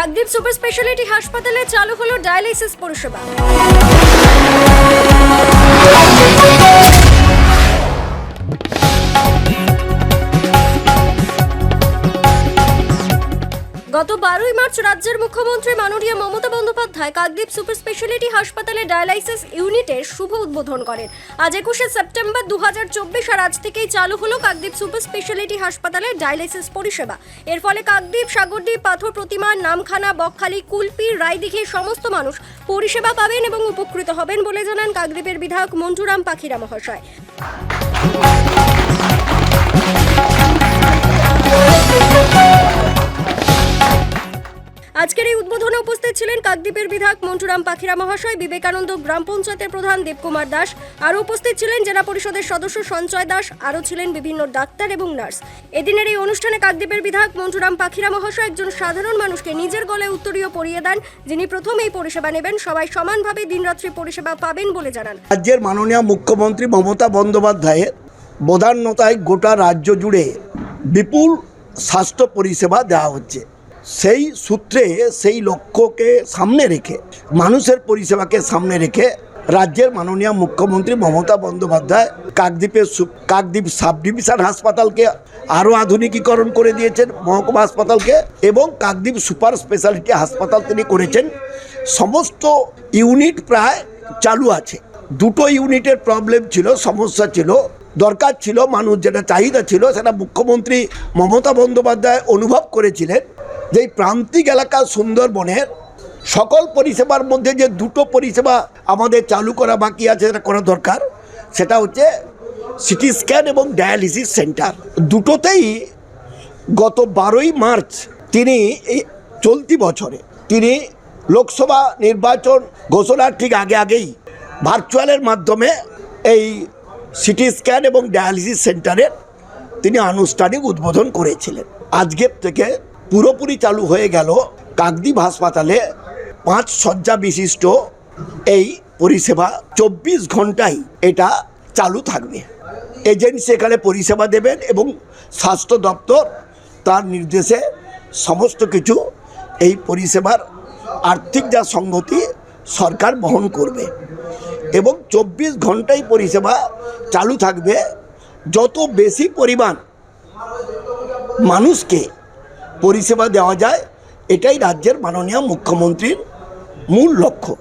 Kakdwip super speciality হাসপাতালে চালু হলো ডায়ালিসিস পরিষেবা। গত বারোই মার্চ রাজ্যের মুখ্যমন্ত্রী মাননীয় মমতা বন্দ্যোপাধ্যায় কাকদ্বীপ সুপার স্পেশালিটি হাসপাতালে ডায়ালাইসিস ইউনিটের শুভ উদ্বোধন করেন। আজ একুশে সেপ্টেম্বর দু হাজার চব্বিশ, আর আজ থেকেই চালু হলো কাকদ্বীপ সুপার স্পেশালিটি হাসপাতালে ডায়ালাইসিস পরিষেবা। এর ফলে কাকদ্বীপ, সাগরদ্বীপ, পাথর প্রতিমা নামখানা, বকখালি, কুলপি রায়দিঘির সমস্ত মানুষ পরিষেবা পাবেন এবং উপকৃত হবেন বলে জানান কাকদ্বীপের বিধায়ক মন্টুরাম পাখিরা মহাশয়। উপস্থিত ছিলেন কাকদ্বীপের বিধায়ক মন্টুরাম পাখিরা মহাশয়, বিবেকানন্দ গ্রাম পঞ্চায়েতের প্রধান দেবকুমার দাস, আরও উপস্থিত ছিলেন জেলা পরিষদের সদস্য সঞ্চয় দাস, আরও ছিলেন বিভিন্ন ডাক্তার এবং নার্স। এদিনের এই অনুষ্ঠানে কাকদ্বীপের বিধায়ক মন্টুরাম পাখিরা মহাশয় একজন সাধারণ মানুষকে নিজের গলে উত্তরীয় পরিয়ে দেন, যিনি প্রথম এই পরিষেবা নেবেন, সবাই সমানভাবে দিনরাত্রি পরিষেবা পাবেন বলে জানান। রাজ্যের মাননীয় মুখ্যমন্ত্রী মমতা বন্দ্যোপাধ্যায়ের বদান্যতায় গোটা রাজ্য জুড়ে বিপুল স্বাস্থ্য পরিষেবা দেওয়া হচ্ছে। সেই সূত্রে সেই লক্ষ্যকে সামনে রেখে, মানুষের পরিষেবাকে সামনে রেখে রাজ্যের মাননীয় মুখ্যমন্ত্রী মমতা বন্দ্যোপাধ্যায় কাকদ্বীপের কাকদ্বীপ সাব ডিভিশন হাসপাতালকে আরও আধুনিকীকরণ করে দিয়েছেন, মহকুমা হাসপাতালকে এবং কাকদ্বীপ সুপার স্পেশালিটি হাসপাতাল তিনি করেছেন। সমস্ত ইউনিট প্রায় চালু আছে। দুটো ইউনিটের প্রবলেম ছিল, সমস্যা ছিল। দরকার ছিল মানুষ যেটা চাহিদা ছিল, সেটা মুখ্যমন্ত্রী মমতা বন্দ্যোপাধ্যায় অনুভব করেছিলেন। যে প্রান্তিক এলাকা সুন্দরবনের, সকল পরিষেবার মধ্যে যে দুটো পরিষেবা আমাদের চালু করা বাকি আছে, সেটা করা দরকার, সেটা হচ্ছে সিটি স্ক্যান এবং ডায়ালিসিস সেন্টার। দুটোতেই গত বারোই মার্চ তিনি এই চলতি বছরে তিনি লোকসভা নির্বাচন ঘোষণার ঠিক আগে আগেই ভার্চুয়ালের মাধ্যমে এই সিটি স্ক্যান এবং ডায়ালিসিস সেন্টারের তিনি আনুষ্ঠানিক উদ্বোধন করেছিলেন। আজকের থেকে পুরোপুরি চালু হয়ে গেল কাকদ্বীপ হাসপাতালে পাঁচ শয্যা বিশিষ্ট এই পরিষেবা। চব্বিশ ঘন্টাই এটা চালু থাকবে। এজেন্ট সেখানে পরিষেবা দেবেন এবং স্বাস্থ্য দপ্তর তার নির্দেশে সমস্ত কিছু এই পরিষেবার আর্থিক যা সংগতি সরকার বহন করবে। এবং চব্বিশ ঘন্টাই পরিষেবা চালু থাকবে। যত বেশি পরিমাণ মানুষকে পরিষেবা দেওয়া যায় এটাই রাজ্যের মাননীয় মুখ্যমন্ত্রীর মূল লক্ষ্য।